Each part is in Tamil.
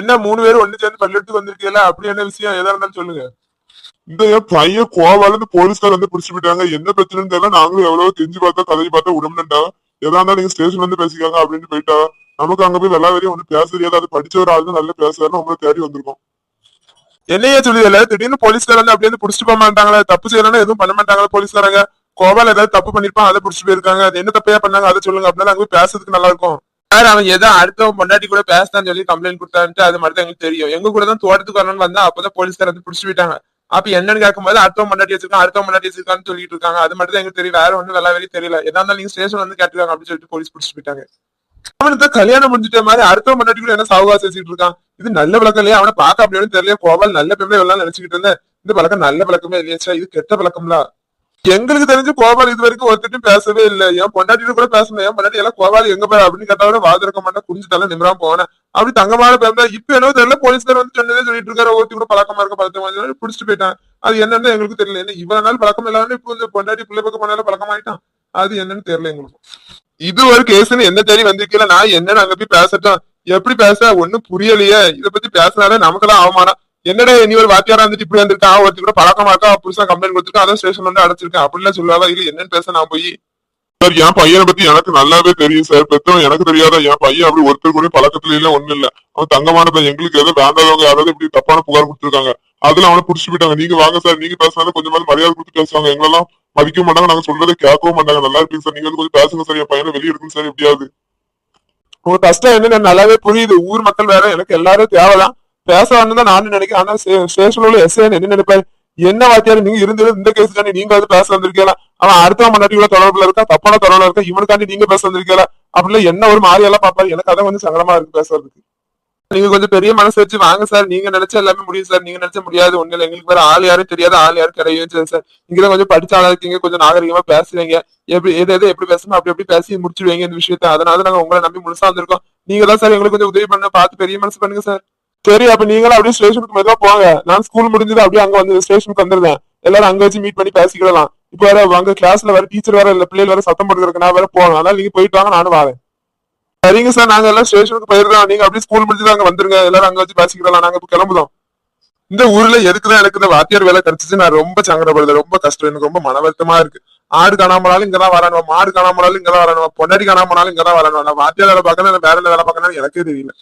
என்ன மூணு பேரும் ஒண்ணு சேர்ந்து பள்ளியெடுத்து வந்திருக்கீங்களா? அப்படி என்ன விஷயம்? எதா இருந்தாலும் சொல்லுங்க. இந்த என் பையன் கோவால இருந்து போலீஸ்கார் வந்து பிடிச்சு போயிட்டாங்க. என்ன பிரச்சனைன்னு தெரியல. நாங்களும் எவ்வளவு தெரிஞ்சு பார்த்தா கதையை பார்த்தா உடம்புண்டா. எதா இருந்தாலும் நீங்க ஸ்டேஷன்ல இருந்து பேசிக்காங்க அப்படின்னு போயிட்டா. நமக்கு அங்க போய் எல்லா வரையும் ஒண்ணு பேச தெரியாது அது படிச்ச ஒரு ஆள் நல்லா பேசுறாருன்னு உங்களை தேடி வந்திருக்கோம். என்னையே சொல்லுதில்ல திடீர்னு போலீஸ்கார வந்து அப்படியே வந்து போக மாட்டாங்களா. தப்பு செய்யறோம்னா எதுவும் பண்ண மாட்டாங்களா போலீஸ்காரங்க. கோபால் ஏதாவது தப்பு பண்ணிருப்பான் அதை பிடிச்சி போயிருக்காங்க. அது என்ன தப்பையா பண்ணாங்க அதை சொல்லுங்க. அப்படின்னா அங்க போய் பேசுறதுக்கு நல்லா இருக்கும். சார் அவன் ஏதோ அடுத்தவன் பொண்டாட்டி கூட பேசுறான்னு சொல்லி கம்ப்ளைண்ட் கொடுத்தான்ட்டு அது மட்டும் எங்களுக்கு தெரியும். எங்க கூட தான் தோட்டத்துக்கு வரணும்னு வந்தா அப்பதான் போலீஸ்கார வந்து புடிச்சு போயிட்டாங்க. அப்ப என்னன்னு கேட்கும்போது அடுத்தவன் பொண்டாட்டி வச்சிருக்கான் அடுத்தவன் பொண்டாட்டி வச்சிருக்கான்னு சொல்லிட்டு இருக்காங்க. அது மட்டும் தான் எங்களுக்கு தெரியும். வேற ஒன்றும் வேலை வெளியே தெரியல. எதா இருந்தாலும் நீங்க ஸ்டேஷன் வந்து கேட்டுருக்காங்க அப்படின்னு சொல்லிட்டு போலீஸ் புடிச்சு போயிட்டாங்க. அவனுக்கு கல்யாணம் முடிஞ்சிட்ட மாதிரி அடுத்தவன் பொண்டாட்டி கூட என்ன சாவுகாசம் வச்சுட்டு இருக்கான்? இது நல்ல பழக்கம் இல்லையா? அவனை பார்க்க அப்படின்னு தெரியல கோவால் நல்ல பெண்ணை எல்லாம் நினைச்சுக்கிட்டு இருந்தேன். இந்த பழக்கம் நல்ல பழக்கமே இல்லையாச்சா இது கெட்ட பழக்கம்ல? எங்களுக்கு தெரிஞ்சு கோபால் இது வரைக்கும் ஒருத்தட்டும் பேசவே இல்லை. என் பொண்டாட்டிட்டு கூட பேசணும். என் பொண்டாட்டி எல்லாம் கோபால் எங்க போய் அப்படின்னு கேட்டாலும் வாதிருக்க மாட்டேன். குடிஞ்சுட்டாலும் நிமிராம போனேன் அப்படி தங்கமான பேருந்தா இப்ப என்ன தெரியல போலீஸ்கார் வந்து சொன்னதே சொல்லிட்டு இருக்காரு. ஒருத்தி கூட பழக்கமா இருக்க பழக்கமா புடிச்சிட்டு போயிட்டான். அது என்னன்னு எங்களுக்கு தெரியல. என்ன இவ்வளவு நாள் பழக்கம் இல்லாம இப்போ இந்த பொண்டாட்டி பிள்ளை பக்கம் போனாலும் பழக்கமாயிட்டான்? அது என்னன்னு தெரியல எங்களுக்கு. இது ஒரு கேஸ்ன்னு என்ன தேடி வந்திருக்கீங்களா? நான் என்னன்னு அங்க போய் பேசட்டும். எப்படி பேச? ஒண்ணும் புரியலையே. இத பத்தி பேசினாலே நமக்கெல்லாம் அவமானம். என்னடா நீ ஒரு வாத்தியாரா இருந்துட்டு இப்படி வந்திருக்கான் ஒருத்தர் கூட பழக்கமா இருக்கா? புதுசா கம்ப்ளைண்ட் கொடுத்துருக்கா? அதான் ஸ்டேஷன் வந்து அடைச்சிருக்கேன். அப்படிலாம் சொல்லாத. இல்ல என்னன்னு பேச நான் போய். சார் என் பையனை பத்தி எனக்கு நல்லாவே தெரியும் சார். பெத்தவன் எனக்கு தெரியாத? என் பையன் அப்படி ஒருத்தர் கூட பழக்கத்துல இல்ல ஒண்ணும் இல்ல. அவன் தங்கமான பையன் எங்களுக்கு ஏதோ வேண்டாதவங்க யாராவது இப்படி தப்பான புகார் கொடுத்துருக்காங்க. அதுல அவனை புடிச்சு போயிட்டாங்க நீங்க வாங்க சார். நீங்க பேசினாலும் கொஞ்சம் மரியாதை கொடுத்து பேசுவாங்க. எங்களெல்லாம் மதிக்க மாட்டாங்க. நாங்க சொல்றதை கேட்கவும் மாட்டாங்க. நல்லா இருக்கு சார். நீங்க வந்து கொஞ்சம் பேசுங்க சார். என் பையனை வெளியே எடுக்கணும் சார் எப்படியாவது. உங்க கஷ்டம் என்ன நல்லாவே புரியுது. ஊர் மக்கள் வேற. எனக்கு எல்லாரும் தேவைதான். பேச தான் நானும் நினைக்கிறேன். ஆனா ஸ்டேஷன்ல உள்ள எஸ்ஐ என்ன நினைப்பாரு? என்ன வாத்தியார்? நீங்க இருந்தது இந்த கேஸுக்காண்டி நீங்க வந்து பேச வந்திருக்கீங்களா? அவன் அடுத்த முன்னாடி உள்ள தொடர்புல இருக்கா? தப்பான தொடர்புல இருக்கா? இவனுக்காண்டி நீங்க பேச வந்திருக்கீங்களா? அப்படிலாம் என்ன ஒரு மாதிரி எல்லாம் பாப்பாரு எனக்கு அதான் கொஞ்சம் சங்கடமா இருக்கு பேசுறதுக்கு. நீங்க கொஞ்சம் பெரிய மனசு வச்சு வாங்க சார். நீங்க நினைச்சா எல்லாமே முடியும் சார். நீங்க நினைச்ச முடியாது. ஒண்ணு இல்லை எங்களுக்கு வேற ஆள் யாரும் தெரியாது. ஆள் யாரும் கிடையாது சார். நீங்க தான் கொஞ்சம் படிச்சாலும் இருக்கீங்க. கொஞ்சம் நாகரிகமா பேசுவீங்க எப்படி எது எது எப்படி பேசணும் அப்படி எப்படி பேசி முடிச்சுடுவீங்க இந்த விஷயத்த. அதனால நாங்க உங்களை நம்பி முழுசா வந்திருக்கோம். நீங்க தான் சார் எங்களுக்கு கொஞ்சம் உதவி பண்ண பார்த்து பெரிய மனசு பண்ணுங்க சார். சரி அப்ப நீங்களும் அப்படியே ஸ்டேஷனுக்கு மெதுவா போங்க. நான் ஸ்கூல் முடிஞ்சது அப்படியே அங்க வந்து ஸ்டேஷனுக்கு வந்துருந்தேன் எல்லாரும் அங்க வச்சு மீட் பண்ணி பேசிக்கலாம் இப்ப வேற அங்க கிளாஸ்ல வேற டீச்சர் வேற இல்ல பிள்ளைகள் வேற சத்தம் போட்டுருக்கு நான் வேற போகணும் அதனால நீங்க போயிட்டு வாங்க நானும் வரேன். சரிங்க சார் நாங்க எல்லாம் ஸ்டேஷனுக்கு போயிருந்தோம் நீங்க அப்படியே ஸ்கூல் முடிஞ்சது அங்க வந்துருங்க. எல்லாரும் அங்க வச்சு பேசிக்கலாம் நாங்க இப்ப கிளம்புதோம் இந்த ஊர்ல எதுக்குதான் எனக்கு இந்த வாத்தியார் வேலை கிடைச்சிச்சு? நான் ரொம்ப சங்கடப்படுது ரொம்ப கஷ்டம். எனக்கு ரொம்ப மன வருத்தமா இருக்கு. ஆடு காணாமலாலும் இங்கதான் வரணும் மாடு காணாமலாலும் இங்கதான் வரணும் பொன்னாடி காணாமலாலும் இங்கதான் வரணும் நான் வாத்தியார் வேலை பார்க்கணும் வேற என்ன வேலை பார்க்கணும் எனக்கே தெரியல.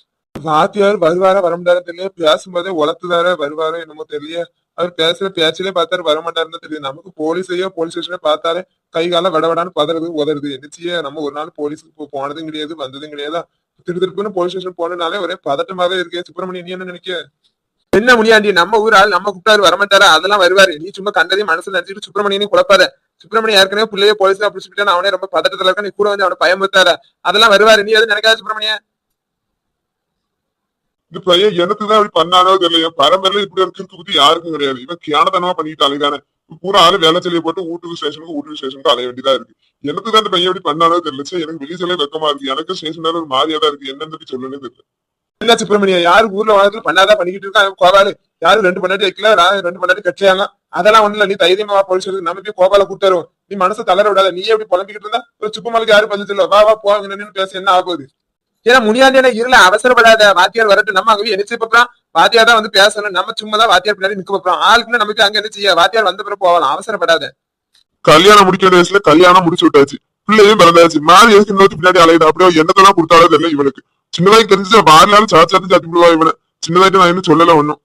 வாத்தியார் வருவாரா? வர மாட்டாரு தெரியல. பேசும்போதே உளத்துதாரா? வருவாரோ என்னமோ தெரியல. அவர் பேசுற பேச்சிலே பார்த்தாரு வர மாட்டாருன்னு தெரியல நமக்கு போலீஸையோ போலீஸ் ஸ்டேஷனே பார்த்தாரு கை கால விடவிடான்னு பதறது உதறது. என்னச்சியே நம்ம ஒரு நாள் போலீஸுக்கு போனதும் கிடையாது வந்ததும் கிடையாது? திரு திருப்புன்னு போலீஸ் ஸ்டேஷன் போனாலே ஒரே பதட்டமாவே இருக்கு. சுப்பிரமணியன் நீ என்ன நினைக்க என்ன முடியாண்டி நம்ம ஊர் ஆள் நம்ம கூப்பிட்டாரு வரமாட்டாரா அதெல்லாம் வருவாரு. நீ சும்மா கண்டதையும் மனசுல நினைச்சிட்டு சுப்பிரமணியனையும் குழப்பாத. சுப்பிரமணியம் ஏற்கனவே பிள்ளைய போலீஸ் பிடிச்சிட்டு அவனே ரொம்ப பதட்டத்துல இருக்க நீ கூட வந்து அவனை பயமுறுத்தாரு அதெல்லாம் வருவாரு. நீ எதுவும் நினைக்காத சுப்பிரமணியன். இந்த பையன் என்னத்துதான் அப்படி இப்படி பண்ணானோ தெரியல. என் பரம்பரையில இப்படி ஒரு கிறுக்கு புத்தி யாருக்கும் கிடையாது. இவன் கியானதனமா பண்ணிட்டு அலைதானே பூரா ஆளு வேலை சொல்லிய போட்டு ஊட்டுக்கு ஸ்டேஷனுக்கு ஊட்டுக்கு ஸ்டேஷனுக்கு அலைய வேண்டியதா இருக்கு. எனக்கு தான் இந்த பையன் எப்படி பண்ணானோ தெரியல. எனக்கு வெளியே சொல்ல வெக்கமா இருக்கு. எனக்கு ஸ்டேஷன் ஒரு மாதிரியா தான் இருக்கு. என்னன்னு சொல்லணும்னு தெரியல. என்ன சுப்பிரமணியம் யாரு ஊர்ல வாழ்க்கை பண்ணாதான் பண்ணிக்கிட்டு இருக்கான் கோபாலு. யாரும் ரெண்டு பண்ணாட்டி வைக்கல? நான் ரெண்டு பண்ணாட்டி கட்சியாங்க அதெல்லாம் ஒண்ணு இல்ல. நீ தைரியமா போலீஸ் நம்ம போய் கோபால கூட்டாரு நீ மனசை தளர விடாத. நீ எப்படி புலம்பிக்கிட்டு இருந்தா? ஒரு சுப்பமலுக்கு யாரும் பதில் சொல்ல வா வா போங்க பேச. என்ன ஆகுது ஏன்னா முடியாது இருல அவசரப்படாத வாத்தியார் வரட்டும். நம்ம அங்கே என்ன செய்ய போறோம். வாத்தியார் தான் வந்து பேசணும். நம்ம சும்மா தான் வாத்தியார் பின்னாடி நிக்க போறோம். ஆளுக்குன்னு நமக்கு அங்க என்ன செய்ய? வாத்தியார் வந்த பிறகு போகலாம். அவசரப்படாத. கல்யாணம் முடிக்க வேண்டிய வயசுல கல்யாணம் முடிச்சு விட்டாச்சு. பிள்ளையும் பிறந்தாச்சு. மாறி எதுக்கு இன்னொரு பின்னாடி அலையுது? அப்படியே என்னத்தெல்லாம் கொடுத்தாலும் தெரியல இவனுக்கு சின்னதாய் தெரிஞ்சு மாறினாலும் சாச்சாத்து சாத்தி விடுவா இவனை. சின்னதாயிட்டு நான் இன்னும் சொல்லல ஒன்னும்